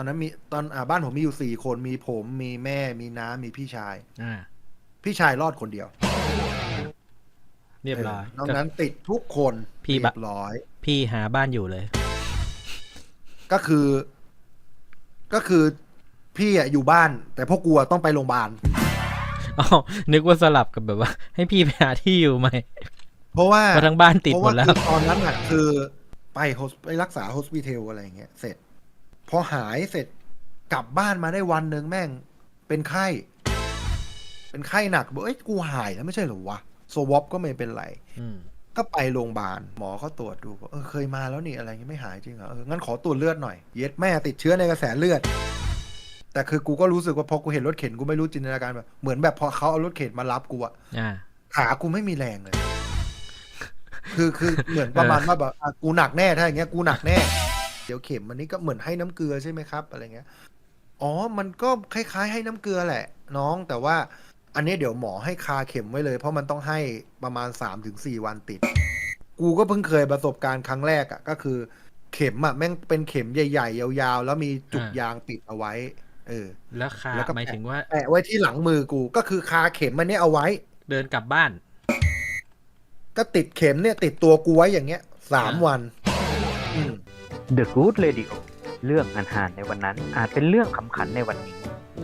อนนั้นมีตอนอ่าบ้านผมมีอยู่สี่คนมีผมมีแม่มีน้ามีพี่ชาย อ่า พี่ชายรอดคนเดียวเรียบร้อยนอกนั้นติดทุกคนพี่เรีบะยบร้อย พี่หาบ้านอยู่เลย ก็คือ ก็คือพี่อะอยู่บ้าน แต่พวกกูอะต้องไปโรงพยาบาลอ๋อนึกว่าสลับกับแบบว่า ให้พี่ไปหาที่อยู่ใหม่เพราะว่าเพราะทั้งบ้านติดเพราะหมว่าดแล้วคือตอนนั้นอะคือไปโฮสไปรักษาโฮสพิทลอะไรอย่างเงี้ยเสร็จ พอหายเสร็จกลับบ้านมาได้วันหนึ่งแม่ง เป็นไข้ เป็นไข้หนักบอกเอ้ยกูหายแล้วไม่ใช่เหรอวะโซวอปก็ไม่เป็นไรอืมก็ไปโรงพยาบาลหมอเขาตรวจดูบอกเออเคยมาแล้วนี่อะไรเงี้ยไม่หายจริงเหรอเอองั้นขอตรวจเลือดหน่อย เย็ดแม่ติดเชื้อในกระแสเลือด แต่คือกูก็รู้สึกว่าพอกูเห็นรถเข็นกูไม่รู้จินตนาการแบบเหมือนแบบพอเขาเอารถเข็นมารับกูอะอ่าขากูไม่มีแรงเลย คือคือเหมือนประมาณว่าแบบอะกูหนักแน่ถ้าอย่างเงี้ยกูหนักแน่ เดี๋ยวเข็มมันนี้ก็เหมือนให้น้ำเกลือใช่ไหมครับ อะไรเงี้ย อ๋อ มันก็คล้าย ๆ ให้น้ำเกลือแหละ น้องแต่ว่า อันนี้เดี๋ยวหมอให้คาเข็มไว้เลย เพราะมันต้องให้ประมาณสามถึงสี่วันติด กูก็เพิ่งเคยประสบการณ์ครั้งแรกอะ่ะก็คือ เข็มอะ่ะแม่งเป็นเข็มใหญ่ ๆ ยาวๆ แล้วมีจุกอ่ายยางติดเอาไว้เออแล้วคาแล้วก็หมายถึงว่าแปะไว้ที่หลังมือกูก็คือคาเข็มมันเนี่ยเอาไว้ เดินกลับบ้าน ก็ติดเข็มเนี่ย ติดตัวกูไว้อย่างเงี้ยสามอ่าวันอืม The Good Radio เรื่องอาหารในวันนั้น อาจเป็นเรื่องขำขันในวันนี้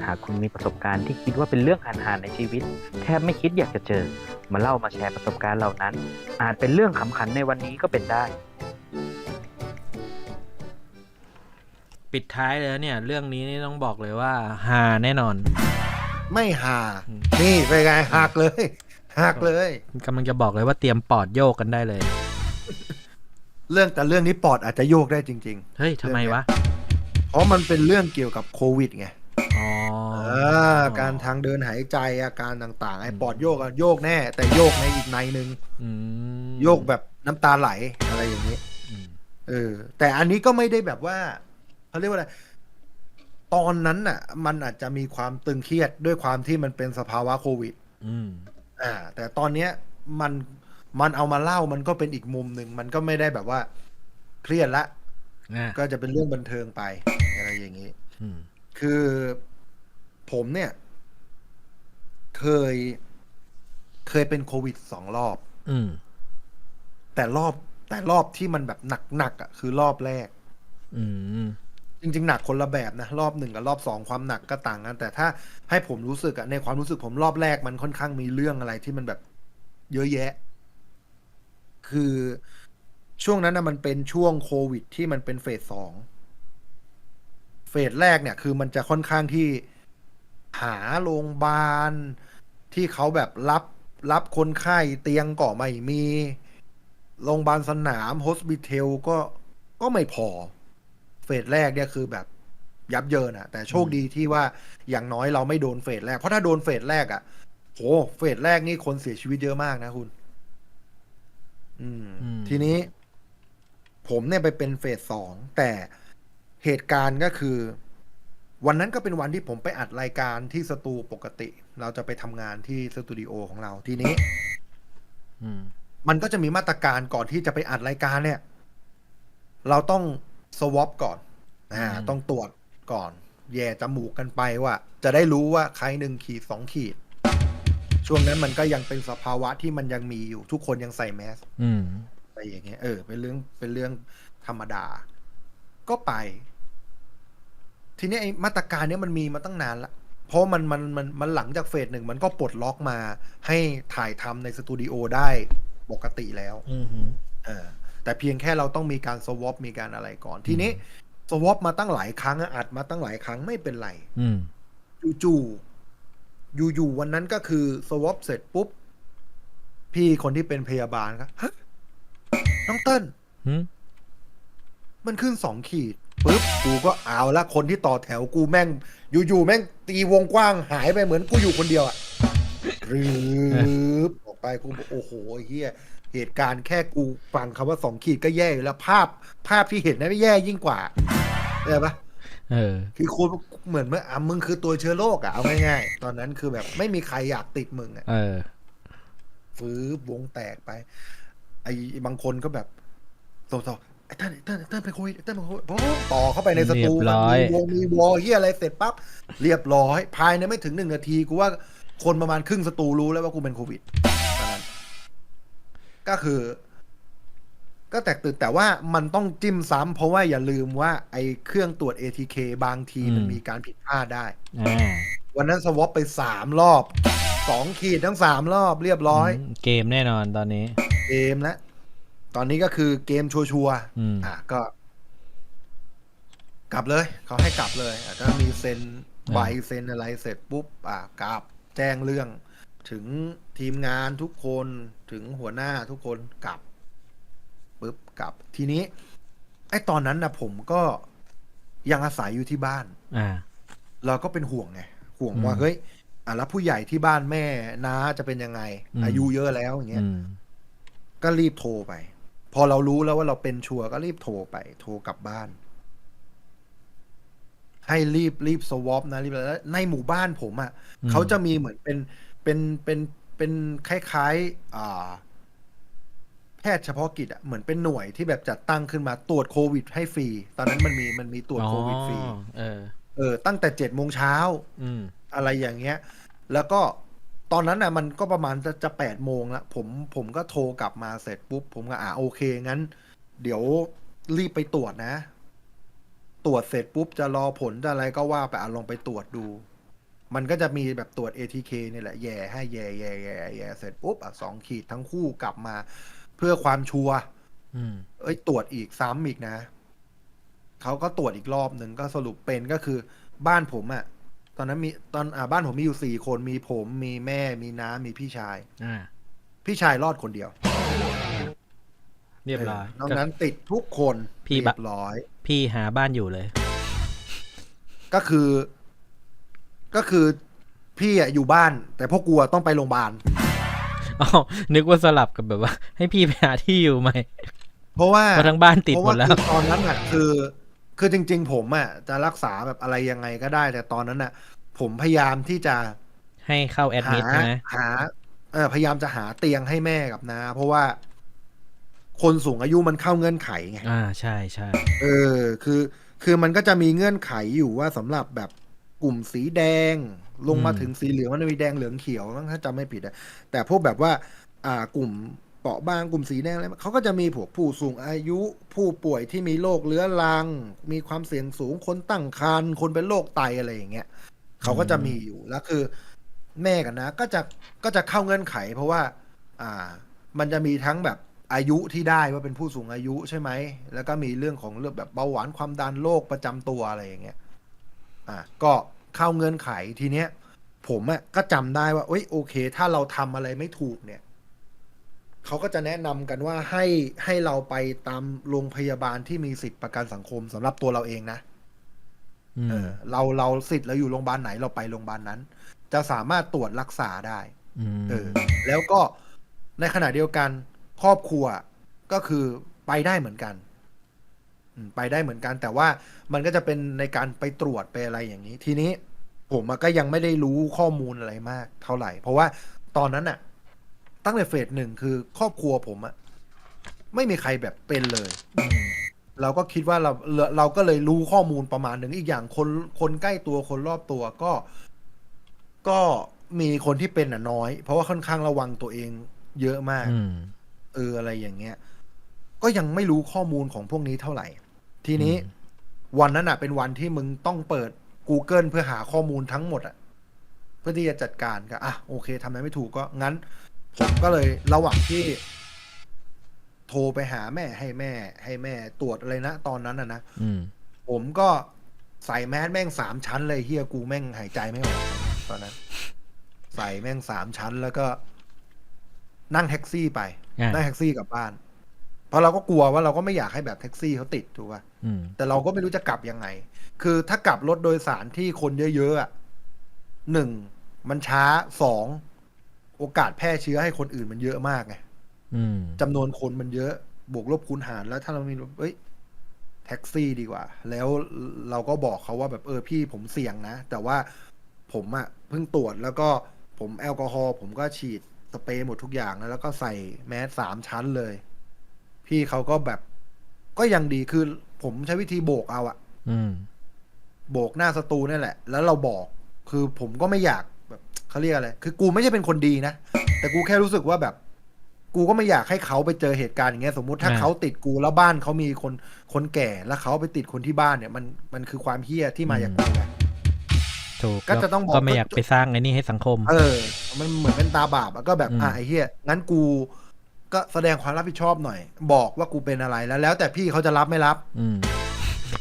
หากคุณมีประสบการณ์ที่คิดว่าเป็นเรื่องอาหารในชีวิต แทบไม่คิดอยากจะเจอ มาเล่ามาแชร์ประสบการณ์เหล่านั้น อาจเป็นเรื่องขำขันในวันนี้ก็เป็นได้ ปิดท้ายเลยเนี่ย เรื่องนี้นี่ต้องบอกเลยว่าฮาแน่นอน ไม่หาอืมนี่ไปนไงหักเลยหักเลยกำลังจะบอกเลยว่าเตรียมปอดโยกกันได้เลย เรื่องแต่เรื่องนี้ปอดอาจจะโยกได้จริง เฮ้ยทำไมวะ ๆ เพราะมันเป็นเรื่องเกี่ยวกับโควิดไงอ๋อาการทางเดินหายใจอาการต่างๆ ไอ้ปอดโยกอะโยกแน่ แต่โยกในอีกในหนึ่งอืมโยกแบบน้ำตาไหลอะไรอย่างนี้ อืมเออ แต่อันนี้ก็ไม่ได้แบบว่าเขาเรียกว่าอะไร ตอนนั้นน่ะ มันอาจจะมีความตึงเครียดด้วยความที่มันเป็นสภาวะโควิด อืม อ่า แต่ตอนเนี้ยมัน มันเอามาเล่ามันก็เป็นอีกมุมหนึ่งมันก็ไม่ได้แบบว่า เครียดละอ่าก็จะเป็นเรื่องบันเทิงไป อะไรอย่างนี้อืมคือผมเนี่ย เคย เคยเป็นโควิดสองรอบ อืมแต่รอบแต่รอบที่มันแบบหนักๆอะ คือรอบแรก อืมจริง ๆ หนักคนละแบบนะ รอบหนึ่งกับรอบสองความหนักก็ต่างกัน แต่ถ้าให้ผมรู้สึกอะในความรู้สึกผมรอบแรกมันค่อนข้างมีเรื่องอะไรที่มันแบบ เยอะแยะ คือช่วงนั้นนะมันเป็นช่วงโควิด ที่มันเป็นเฟสสองเฟสแรกเนี่ย คือมันจะค่อนข้างที่หาโรงพยาบาล ที่เขาแบบรับรับคนไข้เตียงก็ไม่มี โรงพยาบาลสนามโฮสปิเทลก็ก็ไม่พอ เฟสแรกเนี่ยคือแบบยับเยินอะแต่โชคดีที่ว่าอย่างน้อยเราไม่โดนเฟสแรก เพราะถ้าโดนเฟสแรกอะโหเฟสแรกนี่คนเสียชีวิตเยอะมากนะคุณ อืม อืม ทีนี้ ผมเนี่ยไปเป็นเฟสสองแต่เหตุการณ์ก็คือ วันนั้นก็เป็นวันที่ผมไปอัดรายการที่สตูปกติ เราจะไปทำงานที่สตูดิโอของเรา ทีนี้ อืม มันก็จะมีมาตรการก่อนที่จะไปอัดรายการเนี่ย เราต้องสวอปก่อนอ่าอืม ต้องตรวจก่อน แย่จมูกกันไปว่า จะได้รู้ว่าใครหนึ่งขีดสองขีด ช่วงนั้นมันก็ยังเป็นสภาวะที่มันยังมีอยู่ ทุกคนยังใส่แมสอืม อะไรอย่างเงี้ยเออเป็นเรื่องเป็นเรื่องธรรมดา ก็ไป ทีนี้ไอ้มาตรการเนี้ยมันมีมาตั้งนานละเพราะมันมันมันมันหลังจากเฟสหนึ่งมันก็ปลดล็อกมาให้ถ่ายทำในสตูดิโอได้ปกติแล้ว อืมเออแต่เพียงแค่เราต้องมีการสวอปมีการอะไรก่อน ทีนี้สวอปมาตั้งหลายครั้งอะอัดมาตั้งหลายครั้งไม่เป็นไร อืมจู่ๆ อยู่ๆวันนั้นก็คือสวอปเสร็จปุ๊บ พี่คนที่เป็นพยาบาลก็ฮะน้องเติ้ลอืมมันขึ้นสองขีดปุ๊บกูก็เอาละคนที่ต่อแถวกูแม่ง อยู่ๆแม่งตีวงกว้างหายไปเหมือนกูอยู่คนเดียวอะรืบออกไปกูบอกโอ้โหไอ้เฮียเหตุการณ์แค่กูฟังคำว่าสองขีดก็แย่อยู่แล้วภาพ ภาพที่เห็นนะไม่แย่ยิ่งกว่าเข้าใจปะเออ คือคุณ เหมือนเมื่ออะมึงคือตัวเชื้อโรคอะเอาง่ายๆตอนนั้นคือแบบไม่มีใครอยากติดมึงอะเออ ฟื้บวงแตกไป ไอ้บางคนก็แบบโตโตไอ้เต้นไอ้เต้นไอ้เต้นไปคุยไอ้เต้นไปคุยปุ๊บต่อเข้าไปในสตูเรียบร้อย มีวงมีวอลเฮียอะไรเสร็จปั๊บเรียบร้อย ภายในไม่ถึงหนึ่งนาทีกูว่าคนประมาณครึ่งสตูรู้แล้วว่ากูเป็นโควิดตอนนั้นก็คือ ก็แตกตื่นแต่ว่ามันต้องจิ้มซ้ำเพราะว่าอย่าลืมว่าไอ้เครื่องตรวจ ATK บางทีมันมีการผิดพลาดได้ อ่าวันนั้นสวอปไปสามรอบสองขีดทั้งสามรอบเรียบร้อย มเกมแน่นอนตอนนี้ เกมแล้วตอนนี้ก็คือเกมชัวร์อืม ๆอะก็ กลับเลยเขาให้กลับเลยอะถ้ามีเซ็นใบเซ็นอะไรเสร็จปุ๊บ อะกลับแจ้งเรื่อง ถึงทีมงานทุกคนถึงหัวหน้าทุกคนกลับ ปุ๊บกลับ ทีนี้ ไอ้ตอนนั้นนะผมก็ยังอาศัยอยู่ที่บ้าน อ่า เราก็เป็นห่วงไงห่วงอืมว่าเฮ้ยอะแล้วผู้ใหญ่ที่บ้านแม่น้าจะเป็นยังไง อืม อายุเยอะแล้วอย่างเงี้ย อืม ก็รีบโทรไป พอเรารู้แล้วว่าเราเป็นชัวร์ก็รีบโทรไป โทรกลับบ้าน ให้รีบรีบสวอปนะรีบแล้วในหมู่บ้านผมอะ่ะอืม เขาจะมีเหมือนเป็นเป็นเป็นเป็นคล้ายๆ อ่าแพ ทย์เฉพาะกิจอะ่ะเหมือนเป็นหน่วยที่แบบจัดตั้งขึ้นมาตรวจโควิด ให้ฟรี ตอนนั้นมันมีมันมีตรวจโควิดฟรีอ๋อเออเออ ตั้งแต่เจ็ดโมงเช้าอืมอะไรอย่างเงี้ย แล้วก็ตอนนั้นน่ะ มันก็ประมาณจะจะแปดโมงแล้วผมผมก็โทรกลับมาเสร็จปุ๊บ ผมก็อ่าโอเค งั้น เดี๋ยวรีบไปตรวจนะ ตรวจเสร็จปุ๊บ จะรอผลจะอะไรก็ว่าไปอะลองไปตรวจดู มันก็จะมีแบบตรวจ ATK นี่แหละแย่ให้แย่แย่แย่แย่เสร็จปุ๊บอะสองขีดทั้งคู่กลับมา เพื่อความชัวร์อืมเอ้ยตรวจอีกซ้ำอีกนะเขาก็ตรวจอีกรอบหนึ่งก็สรุปเป็นก็คือ บ้านผมอะตอนนั้นมีตอนอ่าบ้านผมมีอยู่สี่คนมีผมมีแม่ มีน้ามีพี่ชายอ่าพี่ชายรอดคนเดียว เรียบร้อยนอกนั้นติดทุกคนพี่เรีบะยบร้อย พี่หาบ้านอยู่เลย ก็คือ ก็คือพี่อะอยู่บ้าน แต่พวกกูอะต้องไปโรงพยาบาล อ๋อนึกว่าสลับกับแบบว่า ให้พี่ไปหาที่อยู่ใหม่เพราะว่าเพราะทั้งบ้านติดเพราะหมว่าดแล้วคือตอนนั้นอะคือ คือจริง ๆ ผมอะจะรักษาแบบอะไรยังไงก็ได้ แต่ตอนนั้นอะ ผมพยายามที่จะให้เข้าแอดหามิดใช่ไหมหาเออพยายามจะหาเตียงให้แม่กับนาเพราะว่า คนสูงอายุมันเข้าเงื่อนไขไงอ่าใช่ใช่เออ คือ คือมันก็จะมีเงื่อนไขอยู่ว่าสำหรับแบบกลุ่มสีแดง ลงมาถึงสีเหลืองมันจะมีแดงเหลืองเขียวมั้งถ้าจำไม่ผิดอะแต่พวกแบบว่า อ่ากลุ่มเปราะบางกลุ่มสีแดงอะไรเขาก็จะมีพวกผู้สูงอายุ ผู้ป่วยที่มีโรคเรื้อรัง มีความเสี่ยงสูงคนตั้งครรภ์คนเป็นโรคไตอะไรอย่างเงี้ยเขาก็จะมีอยู่แล้วคือ แม่กันนะ ก็จะก็จะเข้าเงื่อนไข เพราะว่า อ่า มันจะมีทั้งแบบอายุที่ได้ว่าเป็นผู้สูงอายุใช่ไหม แล้วก็มีเรื่องของเรื่องแบบเบาหวานความดันโรคประจำตัวอะไรอย่างเงี้ย อ่า ก็ เข้าเงื่อนไขทีเนี้ย ผมอะก็จำได้ว่าเอ้ยโอเค ถ้าเราทำอะไรไม่ถูกเนี่ยเขาก็จะแนะนำกันว่าให้ให้เราไปตามโรงพยาบาลที่มีสิทธิประกันสังคมสำหรับตัวเราเองนะอืมเออ เราเราสิทธิ์เราอยู่โรงพยาบาลไหนเราไปโรงพยาบาลนั้น จะสามารถตรวจรักษาได้มเออ แล้วก็ในขณะเดียวกันครอบครัวก็คือไปได้เหมือนกันอืม ไปได้เหมือนกัน แต่ว่ามันก็จะเป็นในการไปตรวจไปอะไรอย่างนี้ ทีนี้ผมอะก็ยังไม่ได้รู้ข้อมูลอะไรมากเท่าไหร่ เพราะว่าตอนนั้นอะตั้งแต่เฟสหนึ่งคือครอบครัวผมอะไม่มีใครแบบเป็นเลยอืมเราก็คิดว่าเราเราเราก็เลยรู้ข้อมูลประมาณหนึ่งอีกอย่างคนคนใกล้ตัวคนรอบตัวก็ ก็มีคนที่เป็นอะน้อย เพราะว่าค่อนข้างระวังตัวเอง เยอะมากอืมเอออะไรอย่างเงี้ย ก็ยังไม่รู้ข้อมูลของพวกนี้เท่าไหร่ ทีนี้อืมวันนั้นอะ เป็นวันที่มึงต้องเปิด Google เพื่อหาข้อมูลทั้งหมดอะ เพื่อที่จะจัดการก็อะโอเคทำอะไรไม่ถูกก็งั้นผมก็เลยระหว่างที่ โทรไปหาแม่ให้แม่ ให้แม่ตรวจอะไรนะตอนนั้นอะนะอืมผมก็ใส่แมสแม่งสามชั้นเลยเฮียกูแม่งหายใจไม่ออกตอนนั้น ใส่แม่งสามชั้นแล้วก็ นั่งแท็กซี่ไปอ่านั่งแท็กซี่กลับบ้านเพ ราะเราก็กลัวว่าเราก็ไม่อยากให้แบบแท็กซี่เขาติดถูกป่ะอืมแต่เราก็ไม่รู้จะกลับยังไง คือถ้ากลับรถโดยสารที่คนเยอะๆอะหนึ่งมันช้าสองโอกาสแพร่เชื้อให้คนอื่นมันเยอะมากไงอืมจำนวนคนมันเยอะ บวกลบคูณหารแล้วถ้าเรามีเอ้ยแท็กซี่ดีกว่า แล้วเราก็บอกเขาว่าแบบเออพี่ผมเสี่ยงนะ แต่ว่าผมอะเพิ่งตรวจแล้วก็ผมแอลกอฮอล์ผมก็ฉีดสเปรย์หมดทุกอย่างแล้วแล้วก็ใส่แมสสามชั้นเลย พี่เขาก็แบบ ก็ยังดีคือผมใช้วิธีโบกเอาอะอืม โบกหน้าสตูนี่แหละ แล้วเราบอก คือผมก็ไม่อยากแบบเขาเรียกอะไร คือกูไม่ใช่เป็นคนดีนะ แต่กูแค่รู้สึกว่าแบบ กูก็ไม่อยากให้เขาไปเจอเหตุการณ์อย่างเงี้ย สมมุติถ้าอ่า เขาติดกูแล้วบ้านเขามีคนคนแก่ แล้วเขาไปติดคนที่บ้านเนี่ย มันมันคือความเฮี้ยที่มาจากกูไง ถูกก็จะต้องบอก ก็ไม่อยากไปสร้างไอ้นี่ให้สังคม เออ มันเหมือนเป็นตาบาปอะก็แบบ อืม อะไอ้เฮี้ย งั้นกู ก็แสดงความรับผิดชอบหน่อย บอกว่ากูเป็นอะไรแล้ว แล้วแต่พี่เขาจะรับไม่รับ อืม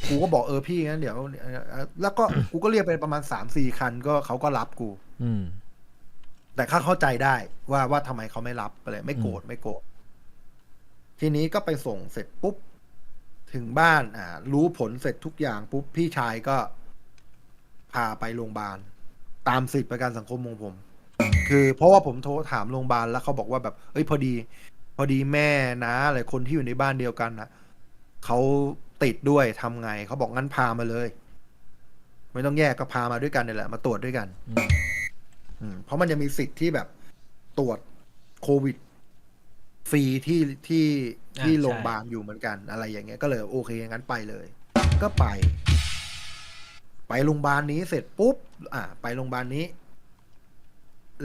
กูก็บอกเออพี่งั้นเดี๋ยวเอ่อแล้วก็กูก็เรียกไปประมาณสามสี่คันก็เขาก็รับกู อืม แต่ข้าเข้าใจได้ว่าว่าทำไมเขาไม่รับอะไรไม่โกรธไม่โกรธทีนี้ก็ไปส่งเสร็จปุ๊บ ถึงบ้าน อ่า รู้ผลเสร็จทุกอย่างปุ๊บพี่ชายก็ พาไปโรงพยาบาล ตามสิทธิประกันสังคมของผม คือเพราะว่าผมโทรถามโรงพยาบาลแล้วเขาบอกว่าแบบ เอ้ยพอดี พอดีแม่นะอะไรคนที่อยู่ในบ้านเดียวกันน่ะเขาติดด้วยทำไงเขาบอกงั้นพามาเลย ไม่ต้องแยกก็พามาด้วยกันนี่แหละมาตรวจด้วยกันอืมอืมเพราะมันจะมีสิทธิ์ที่แบบตรวจโควิด ฟรีที่ที่ที่อ่าใช่โรงพยาบาลอยู่เหมือนกัน อะไรอย่างเงี้ยก็เลยโอเคงั้นไปเลย ก็ไป ไปโรงพยาบาลนี้เสร็จปุ๊บ อ่า ไปโรงพยาบาลนี้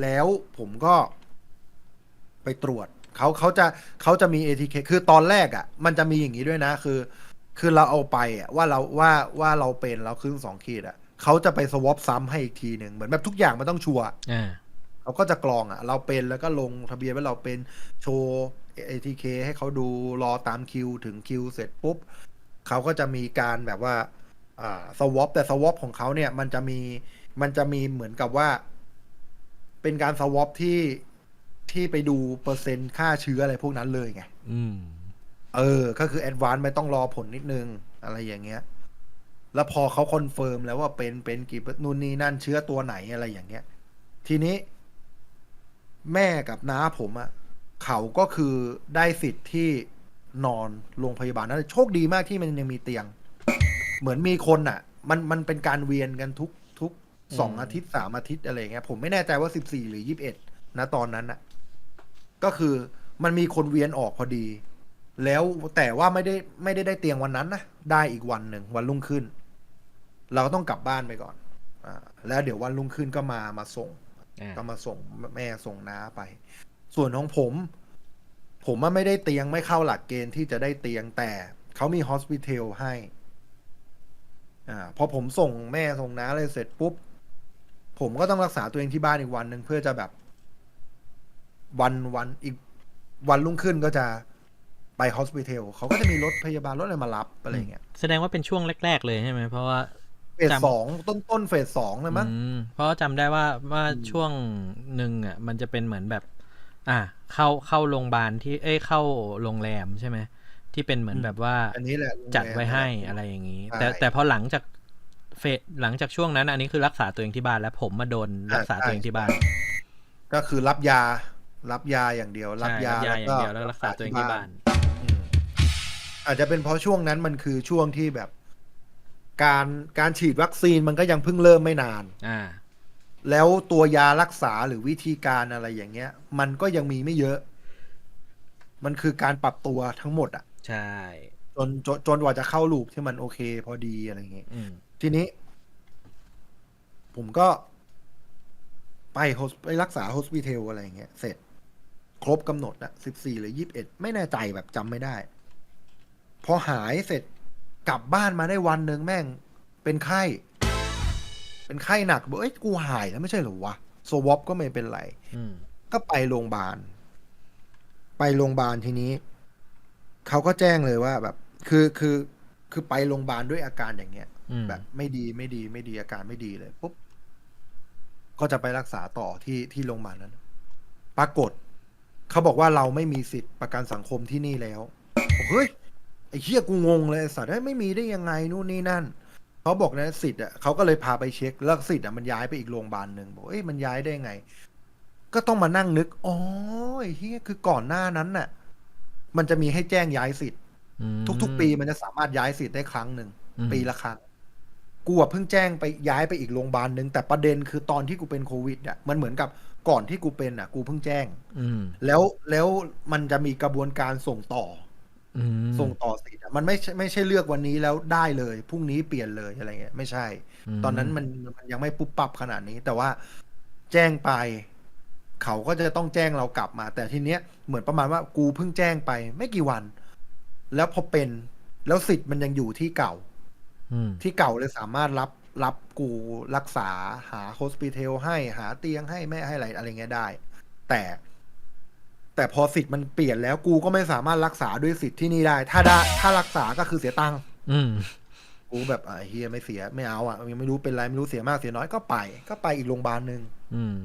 แล้วผมก็ไปตรวจ เขาเขาจะเขาจะมี ATK คือตอนแรกอะ่ะ มันจะมีอย่างนี้ด้วยนะ คือ คือเราเอาไปอะว่าเราว่าว่าเราเป็นเราขึ้นสองขีดอะ่ะเขาจะไปสวอปซ้ำให้อีกทีหนึ่งเหมือนแบบทุกอย่างมันต้องชัวร์อ่าเขาก็จะกรองอะ เราเป็นแล้วก็ลงทะเบียนว่าเราเป็นโชว์ ATK ให้เขาดูรอตามคิวถึงคิวเสร็จปุ๊บเขาก็จะมีการแบบว่าอ่าสวอปแต่สวอปของเขาเนี่ย มันจะมีมันจะมีเหมือนกับว่า เป็นการสวอปที่ ที่ไปดูเปอร์เซ็นต์ค่าเชื้ออะไรพวกนั้นเลยไงอืม เออ ก็คือแอดวานซ์ไม่ต้องรอผลนิดนึง อะไรอย่างเงี้ย แล้วพอเขาคอนเฟิร์มแล้วว่าเป็นเป็นกี่เปอร์นู่นนี่นั่นเชื้อตัวไหนอะไรอย่างเงี้ย ทีนี้ แม่กับน้าผมอะเขาก็คือได้สิทธิ์ที่นอนโรงพยาบาลนั้นโชคดีมากที่มันยังมีเตียง เหมือนมีคนอะมันมันเป็นการเวียนกันทุกทุกสองอืมอาทิตย์สามอาทิตย์อะไรอย่างเงี้ย ผมไม่แน่ใจว่าสิบสี่หรือยี่บเอ็ดนะตอนนั้นอะ ก็คือมันมีคนเวียนออกพอดี แล้วแต่ว่าไม่ได้ไม่ได้ได้เตียงวันนั้นนะได้อีกวันหนึ่งวันรุ่งขึ้น เราก็ต้องกลับบ้านไปก่อนอ่าแล้วเดี๋ยววันรุ่งขึ้นก็มามาส่งอ่าก็มาส่งแม่ส่งน้าไป ส่วนของผม ผมว่าไม่ได้เตียงไม่เข้าหลักเกณฑ์ที่จะได้เตียงแต่เขามีฮอสพิทอลให้อ่าพอผมส่งแม่ส่งน้าอะไรเสร็จปุ๊บ ผมก็ต้องรักษาตัวเองที่บ้านอีกวันหนึ่งเพื่อจะแบบ วันวันอีกวันรุ่งขึ้นก็จะไปฮอสพิทอลเขาก็จะมีรถพยาบาลรถอะไรมารับอะไรอย่างเงี้ยแสดงว่าเป็นช่วงแรก ๆ เลยใช่ไหมเพราะว่าเฟสจำสองต้นต้นเฟสสองเลยมั้งอืมเพราะว่าจำได้ว่าว่าอืมช่วงหนึ่งอะ มันจะเป็นเหมือนแบบ อะเข้าเข้าโรงพยาบาลที่เอ้ยเข้าโรงแรมใช่ไหมที่เป็นเหมือนแบบว่าอันนี้แหละจัดไว้ให้โรงแรมอะไรอย่างนี้ใช่แต่แต่พอหลังจากเฟสหลังจากช่วงนั้น อันนี้คือรักษาตัวเองที่บ้านแล้วผมมาโดนรักษาใช่ตัวเองที่บ้าน ก็คือรับยา รับยาอย่างเดียว รับใช่ยารับยาอย่างเดียวแล้วก็รักษาตัวเองที่บ้าน อืมอาจจะเป็นเพราะช่วงนั้นมันคือช่วงที่แบบ การการฉีดวัคซีนมันก็ยังเพิ่งเริ่มไม่นาน อ่า แล้วตัวยารักษาหรือวิธีการอะไรอย่างเงี้ย มันก็ยังมีไม่เยอะ มันคือการปรับตัวทั้งหมดอะใช่ จนจนจนกว่าจะเข้าลูปที่มันโอเค พอดีอะไรอย่างเงี้ยอืม ทีนี้ ผมก็ ไปโฮสไปรักษาโฮสพิทอลอะไรอย่างเงี้ยเสร็จ ครบกำหนดอะสิบสี่หรือยี่สิบเอ็ดไม่แน่ใจแบบจำไม่ได้ พอหายเสร็จกลับบ้านมาได้วันหนึ่งแม่ง เป็นไข้ เป็นไข้หนักบอกเอ้ยกูหายแล้วไม่ใช่เหรอวะโซวอปก็ไม่เป็นไรอืมก็ไปโรงพยาบาล ไปโรงพยาบาลทีนี้เขาก็แจ้งเลยว่าแบบ คือคือคือไปโรงพยาบาลด้วยอาการอย่างเงี้ยอืมแบบ ไม่ดีไม่ดีไม่ดีอาการไม่ดีเลยปุ๊บก็จะไปรักษาต่อที่ที่โรงพยาบาลนั้น ปรากฏ เขาบอกว่าเราไม่มีสิทธิ์ประกันสังคมที่นี่แล้วบอกเฮ้ยไอ้เหี้ยกูงงเลยไอ้สัตว์เอ้ยไม่มีได้ยังไงนู่นนี่นั่นเขาบอกนะสิทธิ์อะเขาก็เลยพาไปเช็คแล้วสิทธิ์อะมันย้ายไปอีกโรงพยาบาลหนึ่งบอกเอ้ยมันย้ายได้ยังไง ก็ต้องมานั่งนึกอ๋อไอ้เหี้ยคือก่อนหน้านั้นน่ะ มันจะมีให้แจ้งย้ายสิทธิ์อืมทุก ๆ ปีมันจะสามารถย้ายสิทธิ์ได้ครั้งหนึ่งอืมปีละครั้งกูอะเพิ่งแจ้งไปย้ายไปอีกโรงพยาบาลหนึ่งแต่ประเด็นคือตอนที่กูเป็นโควิดอะมันเหมือนกับ ก่อนที่กูเป็นอะ กูเพิ่งแจ้ง อืม แล้วแล้วมันจะมีกระบวนการส่งต่ออืม ส่งต่อสิทธิ์อะมันไม่ใช่ไม่ใช่เลือกวันนี้แล้วได้เลยพรุ่งนี้เปลี่ยนเลยอะไรเงี้ยไม่ใช่มตอนนั้นมันมันยังไม่ปุ๊บปับขนาดนี้ แต่ว่าแจ้งไป เขาก็จะต้องแจ้งเรากลับมา แต่ทีเนี้ยเหมือนประมาณว่ากูเพิ่งแจ้งไป ไม่กี่วัน แล้วพอเป็นแล้วสิทธิ์มันยังอยู่ที่เก่า อืม ที่เก่าเลยสามารถรับ รับกูรักษาหาโฮสปิเทลให้หาเตียงให้แม่ให้อะไรอะไรเงี้ยได้ แต่ แต่พอสิทธิ์มันเปลี่ยนแล้วกูก็ไม่สามารถรักษาด้วยสิทธิ์ที่นี่ได้ ถ้าได้ถ้ารักษาก็คือเสียตังค์อืมกูแบบอะเฮียไม่เสียไม่เอาอะยังไม่รู้เป็นไรไม่รู้เสียมากเสียน้อยก็ไป ก็ไปอีกโรงพยาบาลหนึ่งอืม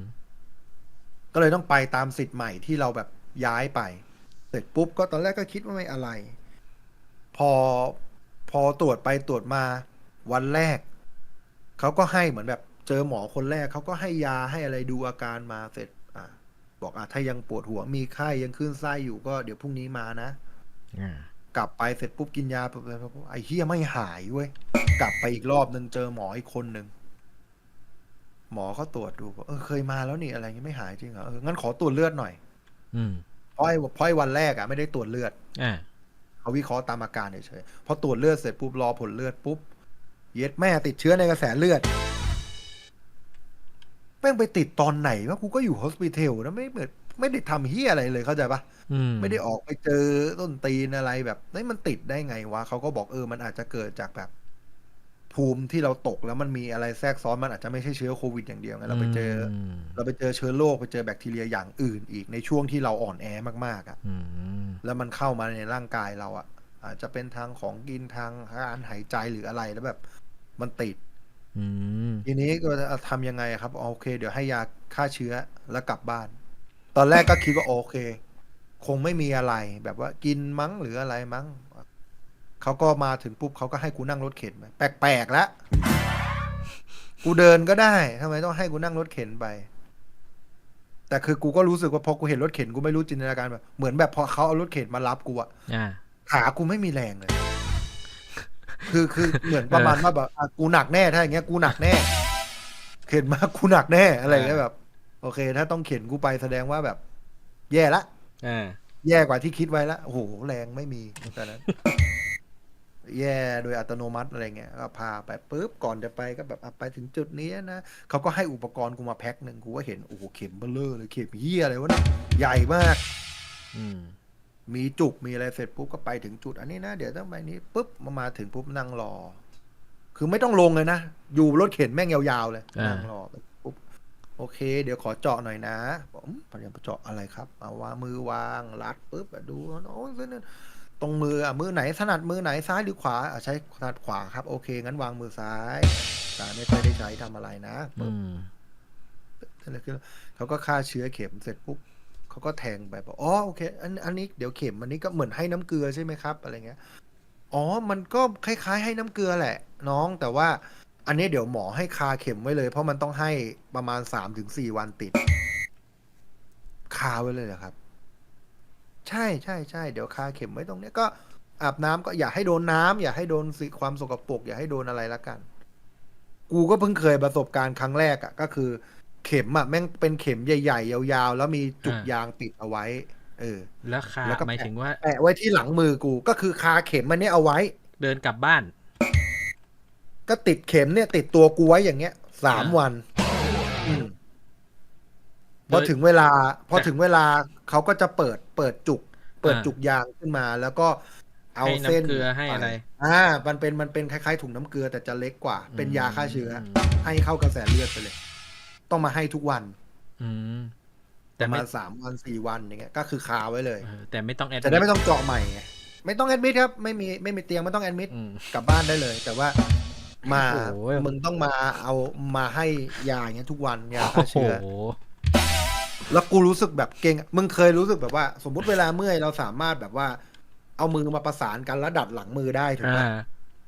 ก็เลยต้องไปตามสิทธิ์ใหม่ที่เราแบบย้ายไป เสร็จปุ๊บก็ตอนแรกก็คิดว่าไม่อะไร พอพอตรวจไปตรวจมาวันแรก เขาก็ให้เหมือนแบบเจอหมอคนแรกเขาก็ให้ยาให้อะไรดูอาการมาเสร็จ อะบอกอะถ้ายังปวดหัวมีไข้ยังขึ้นไส้อยู่ก็เดี๋ยวพรุ่งนี้มานะอ่ากลับไปเสร็จปุ๊บกินยาปุ๊บปุ๊บไอ้เฮียไม่หายเว้ยกลับไปอีกรอบหนึ่งเจอหมออีกคนหนึ่งหมอเขาตรวจดูบอกเออเคยมาแล้วนี่อะไรเงี้ยไม่หายจริงเหรอเอองั้นขอตรวจเลือดหน่อย อืมเพราะไอ้เพราะไอ้วันแรกอะไม่ได้ตรวจเลือดอ่าเขาวิเคราะห์ตามอาการเฉยๆพอตรวจเลือดเสร็จปุ๊บรอผลเลือดปุ๊บ เย็ดแม่ติดเชื้อในกระแสเลือดแม่งไปติดตอนไหนวะกูก็อยู่โฮสปิทอลนะไม่เหมือนไม่ได้ทำเฮียอะไรเลยเข้าใจปะอืมไม่ได้ออกไปเจอต้นตีนอะไรแบบเฮ้ยมันติดได้ไงวะเขาก็บอกเออมันอาจจะเกิดจากแบบ ภูมิที่เราตกแล้วมันมีอะไรแทรกซ้อนมันอาจจะไม่ใช่เชื้อโควิดอย่างเดียวไงเราไปเจออมเราไปเจอเชื้อโรคไปเจอแบคทีเรียอย่างอื่นอีกในช่วงที่เราอ่อนแอมากๆอะ่ะอืมแล้วมันเข้ามาในร่างกายเราอะ่ะ อาจจะเป็นทางของกินทางการหายใจหรืออะไรแล้วแบบ มันติดอืมทีนี้ก็จะทำยังไงครับอ๋อโอเค เดี๋ยวให้ยาฆ่าเชื้อแล้วกลับบ้าน ตอนแรกก็คิดว่าโอเค คงไม่มีอะไร แบบว่ากินมั้งหรืออะไรมั้งเขาก็มาถึงปุ๊บเขาก็ให้กูนั่งรถเข็นไปแปลกๆแล้วกูเดินก็ได้ทำไมต้องให้กูนั่งรถเข็นไป แต่คือกูก็รู้สึกว่าพอกูเห็นรถเข็นกูไม่รู้จินตนาการแบบเหมือนแบบพอเขาเอารถเข็นมารับกูอะอ่าขากูไม่มีแรงเลย คือคือเหมือนประมาณว่าแบบอะกูหนักแน่ถ้าอย่างเงี้ยกูหนักแน่ เข็นมากูหนักแน่อะไรอย่างเงี้ยแบบ โอเค ถ้าต้องเข็นกูไปแสดงว่าแบบ แย่ละอ่าแย่กว่าที่คิดไว้ละโอ้โหแรงไม่มีตอนนั้น แย่โดยอัตโนมัติอะไรเงี้ยก็พาไปปุ๊บก่อนจะไปก็แบบอะไปถึงจุดนี้นะเขาก็ให้อุปกรณ์กูมาแพ็คหนึ่งกูก็เห็นโอ้โหเข็มเบลเลอร์เลยเข็มเหี้ยอะไรวะเนี่ยใหญ่มาก อืม มีจุกมีอะไรเสร็จปุ๊บก็ไปถึงจุด อันนี้นะเดี๋ยวต้องไปนี้ปุ๊บมามาถึงปุ๊บนั่งรอ คือไม่ต้องลงเลยนะ อยู่รถเข็นแม่งยาวๆเลยอ่านั่นั่งรอปุ๊บโอเค เดี๋ยวขอเจาะหน่อยนะผมพยายามเจาะอะไรครับเอาวางมือวางรัดปุ๊บอะดูโอ้ยนั่นตรงมืออะมือไหนถนัดมือไหนซ้ายหรือขวาอะใช้ถนัดขวาครับ โอเค งั้นวางมือซ้ายซ้ายไม่ค่อยได้ใช้ทำอะไรนะอืปุ๊บมอะไรขึ้นเขาก็ฆ่าเชื้อเข็มเสร็จปุ๊บ เขาก็แทงไปบอกอ๋อโอเคอันอันนี้เดี๋ยวเข็มอันนี้ก็เหมือนให้น้ำเกลือใช่ไหมครับอะไรเงี้ยอ๋อมันก็คล้ายๆ ให้น้ำเกลือแหละ น้องแต่ว่าอันนี้เดี๋ยวหมอให้คาเข็มไว้เลย เพราะมันต้องให้ประมาณสามถึงสี่วันติด คาไว้เลยเหรอครับ ใช่ใช่ใช่เดี๋ยวคาเข็มไว้ตรงเนี้ยก็อาบน้ำก็อย่าให้โดนน้ำอย่าให้โดนสิความสกปรกอย่าให้โดนอะไรละกัน กูก็เพิ่งเคยประสบการณ์ครั้งแรกอะ่ะ ก็คือ เข็มอะ่ะแม่งเป็นเข็มใหญ่ๆ ยาวๆ แล้วมีจุกอ่ายยางติดเอาไว้ เออ แล้วคาแล้วก็หมายแปะถึงว่าแปะไว้ที่หลังมือกู ก็คือคาเข็มมันเนี้ยเอาไว้ เดินกลับบ้าน ก็ติดเข็มเนี่ย ติดตัวกูไว้อย่างเงี้ยสามอ่าวันอืมโดพอยถึงเวลา พอแต่ถึงเวลาเขาก็จะเปิดเปิดจุก เปิดอ่าจุกยางขึ้นมา แล้วก็เอาให้เส้นน้ำเกลือให้ปอะไร อ่า มันเป็นมันเป็นคล้ายๆถุงน้ำเกลือแต่จะเล็กกว่า เป็นยาฆ่าเชื้ออมให้เข้ากระแสเลือดไปเลย ต้องมาให้ทุกวัน อืมปแต่ระไม่มาณสามวันสี่วันอย่างเงี้ยก็คือคาไว้เลย เออแต่ไม่ต้องแอดจะได้ไม่ต้องเจาะใหม่ไงไม่ต้องแอดมิดครับ ไม่มีไม่มีเตียงไม่ต้องแอดมิดอืม กลับบ้านได้เลย แต่ว่ามาโอ้โห มึงต้องมาเอามาให้ยาอย่างเงี้ยทุกวันยาโอ้ฆ่าโหเชื้อแล้วกูรู้สึกแบบเก่งมึงเคยรู้สึกแบบว่า สมมุติเวลาเมื่อยเราสามารถแบบว่า เอามือมาประสานกันแล้วดัดหลังมือได้ถูกไหมอ่า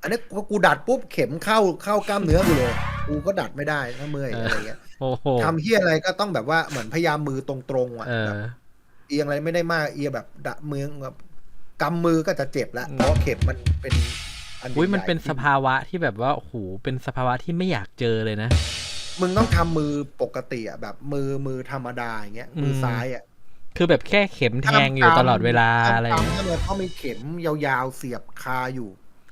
อันนี้กูกูดัดปุ๊บเข็มเข้าเข้ากล้ามเนื้อกูเลย กูก็ดัดไม่ได้ถ้าเมื่อยเอออ อะไรเงี้ยโอ้โห ทำเฮียอะไรก็ต้องแบบว่าเหมือนพยายามมือตรงๆอะเอแบอบเอียงอะไรไม่ได้มากเอียงแบบดะมือแบบกำมือก็จะเจ็บแล้วอืมเพราะเข็มมันเป็นอันอุ้ยมันใหญ่ๆเป็นที่สภาวะที่แบบว่าโอ้โหเป็นสภาวะที่ไม่อยากเจอเลยนะ มึงต้องทำมือปกติอะแบบมือมือธรรมดาอย่างเงี้ยมืออมซ้ายอะคือแบบแค่เข็มแทงอยู่ตลอดเวลาอะไรตามเงี้ยใช่ไหมเพราะมีเข็มยาวๆเสียบคาอยู่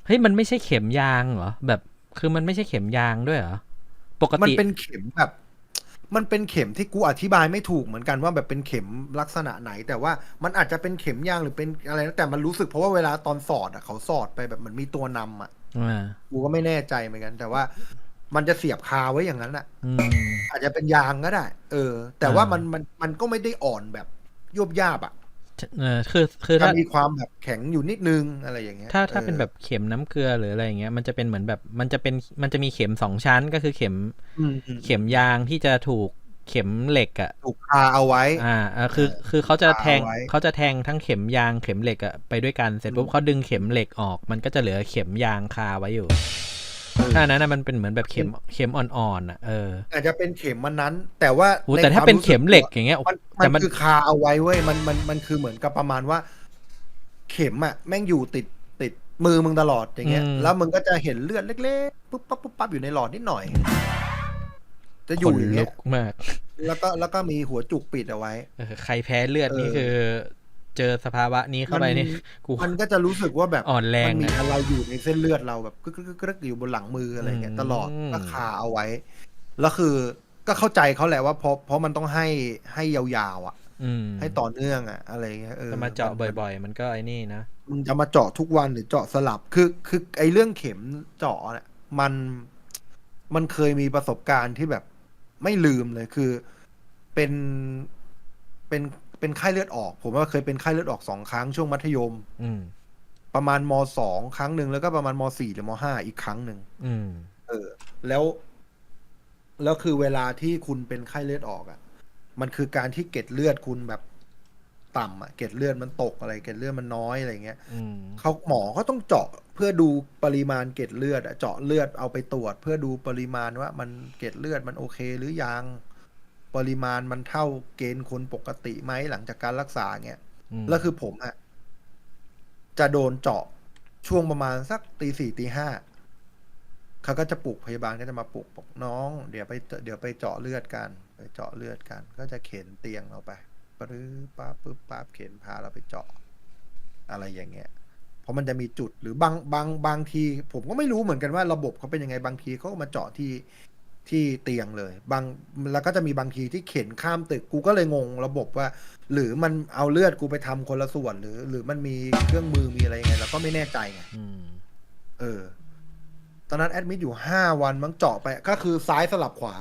เฮ้ยมันไม่ใช่เข็มยางเหรอแบบ คือมันไม่ใช่เข็มยางด้วยเหรอปกมันติเป็นเข็มแบบ มันเป็นเข็มที่กูอธิบายไม่ถูกเหมือนกันว่าแบบเป็นเข็มลักษณะไหน แต่ว่ามันอาจจะเป็นเข็มยางหรือเป็นอะไรนะแต่มันรู้สึกเพราะว่าเวลาตอนสอดอะเขาสอดไปแบบมันมีตัวนำอะอ่ากูก็ไม่แน่ใจเหมือนกัน แต่ว่ามันจะเสียบคาไว้อย่างนั้นอะอืมอาจจะเป็นยางก็ได้ เออ แต่ว่าอ่ามัมันมันมันก็ไม่ได้อ่อนแบบยบยาบอะ เออคือคือจะถ้ามีความแบบแข็งอยู่นิดนึงอะไรอย่างเงี้ยถ้าถ้าออเป็นแบบเข็มน้ำเกลือหรืออะไรอย่างเงี้ยมันจะเป็นเหมือนแบบมันจะเป็นมันจะมีเข็มสองชั้นก็คือเข็มอืมอืมเข็มยางที่จะถูกเข็มเหล็กอะถูกคาเอาไว้ อ่าอ่าคือเออคือเขาจะแทงคาไว้เขาจะแทงทั้งเข็มยางเข็มเหล็กอะไปด้วยกันเสร็จปุ๊บอืมเขาดึงเข็มเหล็กออก มันก็จะเหลือเข็มยางคาไว้อยู่เออถ้าอันนั้นนะมันเป็นเหมือนแบบเข็มเข็มอ่อนๆอะเอออาจจะเป็นเข็มมันนั้น แต่ว่าโหแต่ถ้าเป็นใควเข็มเหล็กอย่างเงี้ยมันแต่มัมันนคือคาเอาไว้เว้ยมันมันมันคือเหมือนกับประมาณว่า เข็มอะแม่งอยู่ติดติดมือมึงตลอดอย่างเงี้ยอืมแล้วมึงก็จะเห็นเลือดเล็กๆปุ๊บปั๊บปุ๊บปั๊บอยู่ในหลอดนิดหน่อย จะอขยู่นอย่างลุเงี้ยกมาก แล้วก็แล้วก็มีหัวจุกปิดเอาไว้เออใครแพ้เลือดนี่เออคือ เจอสภาวะนี้เข้าไปมันนี่กูมันก็จะรู้สึกว่าแบบอ่อนแรงมันมีอะอะไรอยู่ในเส้นเลือดเราแบบกึกกึกกึกกึกอยู่บนหลังมืออะไรเงี้ยอืมตลอดก็คาเอาไว้ แล้วคือก็เข้าใจเขาแหละว่าเพราะเพราะมันต้องให้ให้ยาวๆอะอืมให้ต่อเนื่องอะอะไรเงี้ยเออจะมาเจาะนบ่อย ๆ มันก็ไอ้นี่นะมึงจะมาเจาะทุกวันหรือเจาะสลับคือคือไอ้เรื่องเข็มเจาะเนี่ยมันมันเคยมีประสบการณ์ที่แบบไม่ลืมเลยคือเป็นเป็น เป็นไข้เลือดออก ผมว่าเคยเป็นไข้เลือดออกสองครั้งช่วงมัธยม อืม ประมาณมสองครั้งหนึ่งแล้วก็ประมาณมสี่หรือมห้าอีกครั้งหนึ่งอืม เออ แล้ว แล้วคือเวลาที่คุณเป็นไข้เลือดออกอะ่ะ มันคือการที่เกล็ดเลือดคุณแบบต่ำอะ่ะเกล็ดเลือดมันตกอะไรเกล็ดเลือดมันน้อยอะไรเงี้ยอืม เขาหมอก็ต้องเจาะเพื่อดูปริมาณเกล็ดเลือดอะเจาะเลือดเอาไปตรวจ เพื่อดูปริมาณว่ามันเกล็ดเลือดมันโอเคหรือยัง ปริมาณมันเท่าเกณฑ์คนปกติไหมหลังจากการรักษาเงี้ยอืมแล้วคือผมอะจะโดนเจาะช่วงประมาณสักตีสี่ตีห้าเขาก็จะปลุกพยาบาลก็จะมาปลุกบอกน้อง เดี๋ยวไปเจาะเดี๋ยวไปเจาะเลือดกัน ไปเจาะเลือดกัน ก็จะเข็นเตียงเราไปปรื้อป้าบปึ๊บป้าบเข็นพาเราไปเจาะ อะไรอย่างเงี้ยเพราะมันจะมีจุดหรือบางบางบางที ผมก็ไม่รู้เหมือนกันว่าระบบเขาเป็นยังไงบางทีเขาก็มาเจาะที่ ที่เตียงเลย บางแล้วก็จะมีบางทีที่เข็นข้ามตึกกูก็เลยงงระบบว่า หรือมันเอาเลือดกูไปทำคนละส่วน หรือ หรือมันมีเครื่องมือมีอะไรยังไงเราก็ไม่แน่ใจไงอืมเออ ตอนนั้นแอดมิดอยู่ห้าวันมั้งเจาะไป ก็คือซ้ายสลับขวา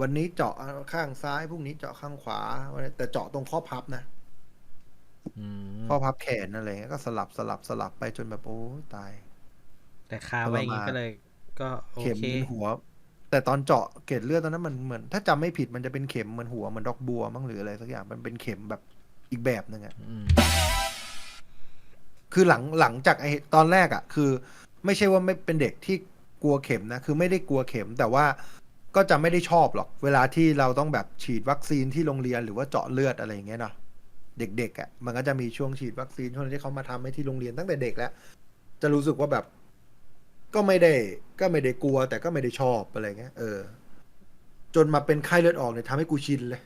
วันนี้เจาะข้างซ้ายพรุ่งนี้เจาะข้างขวา แต่เจาะตรงข้อพับนะอืมข้อพับแขนอะไรเงี้ยก็สลับสลับสลับไปจนแบบโอ้ตาย แต่คาไว้อย่างงี้ทรมานก็เลย ก็โอเข็มเคเป็นหัว แต่ตอนเจาะเกล็ดเลือดตอนนั้นมันเหมือน ถ้าจำไม่ผิดมันจะเป็นเข็มเหมือนหัวเหมันดอกบัวมั้งหรืออะไรสักอย่างมันเป็นเข็มแบบอีกแบบหนึ่งอะ อืมคือหลังหลังจากไอ้ตอนแรกอะ่ะ คือ ไม่ใช่ว่าไม่เป็นเด็กที่กลัวเข็มนะ คือไม่ได้กลัวเข็ม แต่ว่าก็จะไม่ได้ชอบหรอก เวลาที่เราต้องแบบฉีดวัคซีนที่โรงเรียนหรือว่าเจาะเลือดอะไรอย่างเงี้ยเนาะเด็กๆอะ่ะ มันก็จะมีช่วงฉีดวัคซีนช่วงที่เขามาทำให้ที่โรงเรียนตั้งแต่เด็กแล้ว จะรู้สึกว่าแบบ ก็ไม่ได้ก็ไม่ได้กลัว แต่ก็ไม่ได้ชอบอะไรเงี้ยเออ จนมาเป็นไข้เลือดออกเนี่ยทำให้กูชินเลย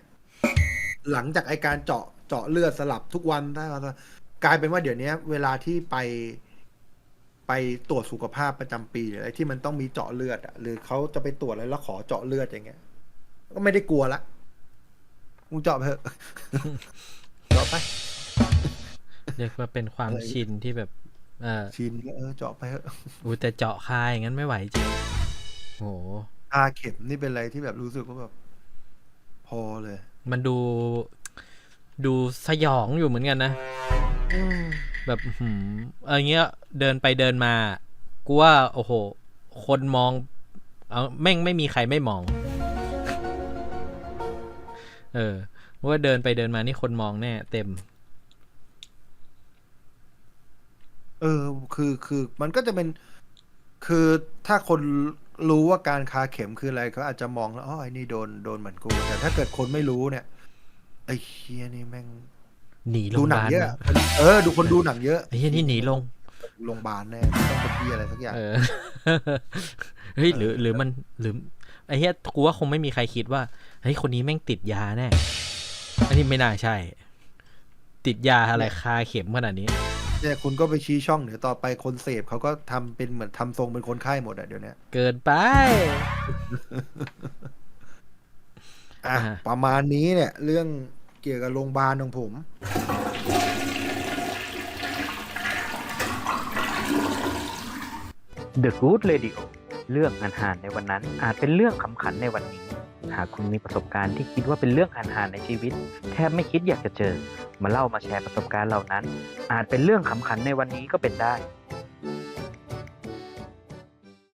หลังจากไอการเจาะเจาะเลือดสลับทุกวันถ้ากลายเป็นว่าเดี๋ยวนี้เวลาที่ไปไปตรวจสุขภาพประจำปีหรืออะไรที่มันต้องมีเจาะเลือดอะหรือเขาจะไปตรวจอะไรแล้วขอเจาะเลือดอย่างเงี้ย ก็ไม่ได้กลัวละมึงเจาะไปเถอะเจาะไปเรียกว่าเป็นความชินที่แบบ ชินก็เออเจาะไปเถอะอู้แต่เจาะคายอย่างนั้นไม่ไหวจริงโหตาเข็มนี่เป็นอะไรที่แบบรู้สึกว่าแบบ พอเลย มันดู ดูสยองอยู่เหมือนกันนะแบบอื้อหืมเออเงี้ย เดินไปเดินมา กูว่า โอ้โห คนมอง เอาแม่งไม่มีใครไม่มอง เออว่าเดินไปเดินมานี่คนมองแน่เต็ม เออ คือคือมันก็จะเป็น คือถ้าคนรู้ว่าการคาเข็มคืออะไรเขาอาจจะมองแล้วอ๋อไอ้นี่โดนโดนเหมือนกู แต่ถ้าเกิดคนไม่รู้เนี่ย ไอ้เคียนี่แม่งหนีโรดูงพหนัยางบาลเยอะนะเออ ดูคนดูหนังเยอะไอ้เหี้ยนี่หนีลง โรงพยาบาลแน่ต้องเป็นที่อะไรสักอย่าง เออ เฮ้ยหรือหรือมันหรือไอ้เหี้ยกูว่าคงไม่มีใครคิดว่าเฮ้ยคนนี้แม่งติดยาแน่อันนี้ไม่น่าใช่ ติดยาอะไรคาเข็มขนาดนี้ เนี่ยคุณก็ไปชี้ช่องเดี๋ยวต่อไปคนเสพเขาก็ทำเป็นเหมือนทำทรงเป็นคนไข้หมดอะเดี๋ยวเนี้ยเกินไป อะอ่า ประมาณนี้เนี่ย เรื่องเกี่ยวกับโรงพยาบาลของผม The Good Radio เรื่องอาหานในวันนั้น อาจเป็นเรื่องขำขันในวันนี้ หากคุณมีประสบการณ์ที่คิดว่าเป็นเรื่องอาหานในชีวิต แทบไม่คิดอยากจะเจอ มาเล่ามาแชร์ประสบการณ์เหล่านั้น อาจเป็นเรื่องขำขันในวันนี้ก็เป็นได้